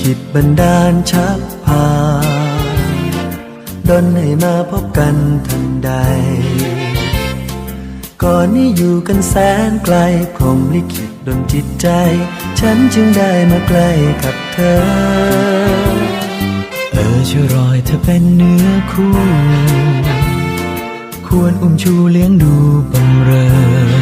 ขิตบันดาลชักพาดนให้มาพบกันทันใด ก่อนนี้อยู่กันแสนไกลพรมลิขิตดนจิตใจ ฉันจึงได้มาใกล้กับเธอ เออช่วยรอยเธอเป็นเนื้อคู่ ควรอุ้มชูเลี้ยงดูบำเรอ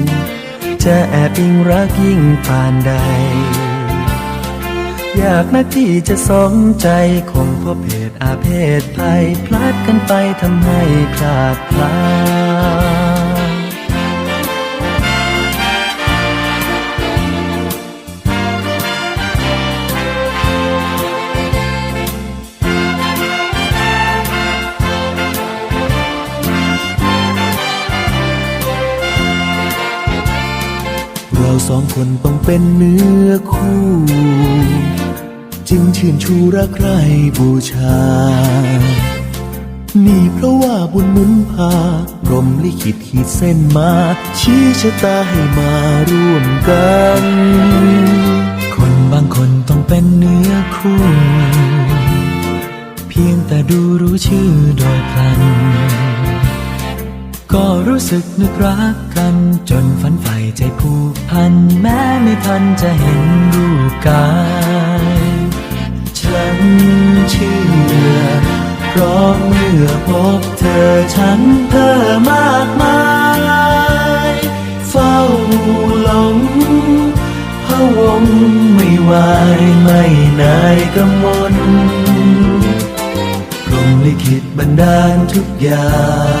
จะแอบอิงรักยิ่งปานใด อยากนักที่จะสมใจคงพบเพศอาเพศภัยพลาดกันไปทำให้พลาดพลา เราสองคนต้องเป็นเนื้อคู่ จึงชื่นชูรักใครบูชา นี่เพราะว่าบุญหมุนพาพรมลิขิตขีดเส้นมา ชี้ชะตาให้มาร่วมกัน คนบางคนต้องเป็นเนื้อคู่ เพียงแต่ดูรู้ชื่อโดยพลัน ก็รู้สึกนึกรักกัน จนฝันใฝ่ใจผูกพัน แม้ไม่ทันจะเห็นรูปกาย ฉันเชื่อเพราะเมื่อพบเธอฉันเพ้อมากมาย เฝ้าหลงพะวงไม่วายไม่นายกำมลพรมลิขิตบันดาลทุกอย่าง